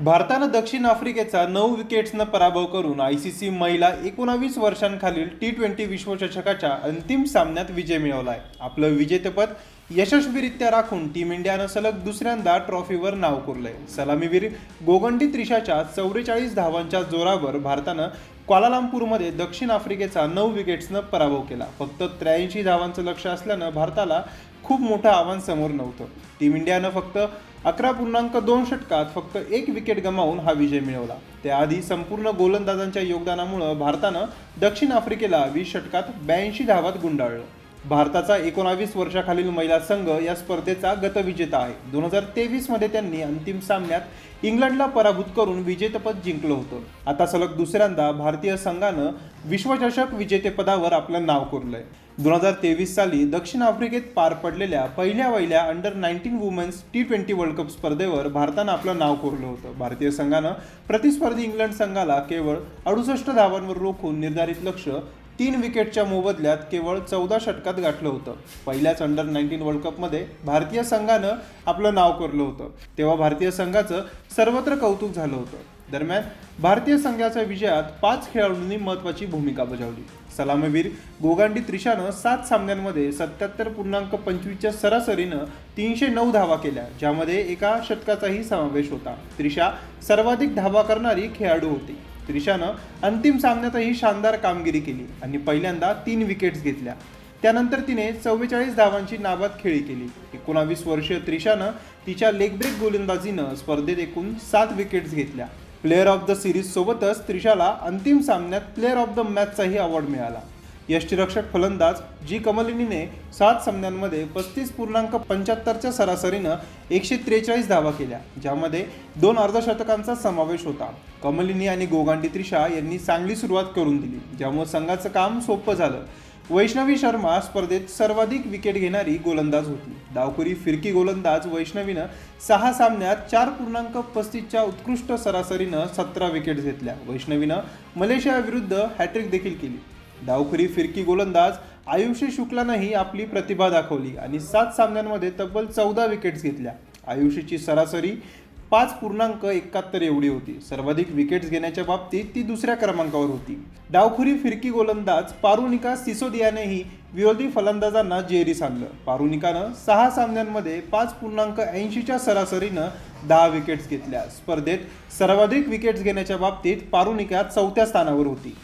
भारतानं दक्षिण आफ्रिकेचा नऊ विकेट्सनं पराभव करून आय सी सी महिला एकोणावीस वर्षांखालील टी ट्वेंटी विश्वचषकाच्या अंतिम सामन्यात विजय मिळवलाय. आपलं विजेतेपद यशस्वीरित्या राखून टीम इंडियानं सलग दुसऱ्यांदा ट्रॉफीवर नाव कोरलंय. सलामीवीर गोगंडी त्रिशाच्या चौवेचाळीस धावांच्या जोरावर भारतानं क्वालालामपूरमध्ये दक्षिण आफ्रिकेचा नऊ विकेट्सनं पराभव केला. फक्त त्र्याऐंशी धावांचं लक्ष असल्यानं भारताला खूप मोठं आव्हान समोर नव्हतं. टीम इंडियानं फक्त अकरा पूर्णांक दोन षटकात फक्त एक विकेट गमावून हा विजय मिळवला. त्याआधी संपूर्ण गोलंदाजांच्या योगदानामुळं भारतानं दक्षिण आफ्रिकेला वीस षटकात ब्याऐंशी धावात गुंडाळलं. भारताचा एकोणावीस वर्षाखालील महिला संघ या स्पर्धेचा गतविजेता आहे. दोन हजार तेवीसमध्ये त्यांनी अंतिम सामन्यात इंग्लंडला पराभूत करून विजेतेपद जिंकलं होतं. आता सलग दुसऱ्यांदा भारतीय संघानं विश्वचषक विजेतेपदावर आपलं नाव कोरलंय. दोन हजार तेवीस साली दक्षिण आफ्रिकेत पार पडलेल्या पहिल्या वहिल्या under nineteen women's T twenty world cup स्पर्धेवर भारतानं आपलं नाव कोरलं होतं. भारतीय संघानं प्रतिस्पर्धी इंग्लंड संघाला केवळ अडुसष्ट धावांवर रोखून निर्धारित लक्ष तीन विकेटच्या मोबदल्यात केवळ चौदा षटकात गाठलं होतं. पहिल्याच अंडर नाईन्टीन वर्ल्ड कपमध्ये भारतीय संघानं आपलं नाव कोरलं होतं. तेव्हा भारतीय संघाचं सर्वत्र कौतुक झालं होतं. दरम्यान भारतीय संघाच्या विजयात पाच खेळाडूंनी महत्त्वाची भूमिका बजावली. सलामवीर गोगांडी त्रिशानं सात सामन्यांमध्ये सत्याहत्तर पूर्णांक पंचवीसच्या सरासरीनं तीनशे नऊ धावा केल्या ज्यामध्ये एका षटकाचाही समावेश होता. त्रिशा सर्वाधिक धावा करणारी खेळाडू होती. त्रिशानं अंतिम सामन्यातही शानदार कामगिरी केली आणि पहिल्यांदा तीन विकेट्स घेतल्या. त्यानंतर तिने चव्वेचाळीस धावांची नाबाद खेळी केली. एकोणावीस वर्षीय त्रिशानं तिच्या लेग ब्रेक गोलंदाजीनं स्पर्धेत एकूण सात विकेट्स घेतल्या. प्लेअर ऑफ द सिरीज सोबतच त्रिशाला अंतिम सामन्यात प्लेअर ऑफ द मॅचचाही अवॉर्ड मिळाला. यष्टीरक्षक फलंदाज जी कमलिनीने सात सामन्यांमध्ये पस्तीस पूर्णांक पंच्याहत्तरच्या सरासरीनं एकशे त्रेचाळीस धावा केल्या ज्यामध्ये दोन अर्धशतकांचा समावेश होता. कमलिनी आणि गोगांडी त्रिशा यांनी चांगली सुरुवात करून दिली ज्यामुळे संघाचं काम सोपं झालं. वैष्णवी शर्मा स्पर्धेत सर्वाधिक विकेट घेणारी गोलंदाज होती. डावखुरी फिरकी गोलंदाज वैष्णवीनं सहा सामन्यात चार पूर्णांक पस्तीसच्या उत्कृष्ट सरासरीनं सतरा विकेट घेतल्या. वैष्णवीनं मलेशियाविरुद्ध हॅट्रिक देखील केली. डावखुरी फिरकी गोलंदाज आयुषी शुक्लानंही आपली प्रतिभा दाखवली आणि सात सामन्यांमध्ये तब्बल चौदा विकेट्स घेतल्या. आयुषीची सरासरी पाच पूर्णांक एकाहत्तर एवढी होती. सर्वाधिक विकेट्स घेण्याच्या बाबतीत ती दुसऱ्या क्रमांकावर होती. डावखुरी फिरकी गोलंदाज पारुनिका सिसोदियानेही विरोधी फलंदाजांना जेरीस आणलं. पारुनिकानं सहा सामन्यांमध्ये पाच पूर्णांक ऐंशीच्या सरासरीनं दहा विकेट्स घेतल्या. स्पर्धेत सर्वाधिक विकेट्स घेण्याच्या बाबतीत पारुनिका चौथ्या स्थानावर होती.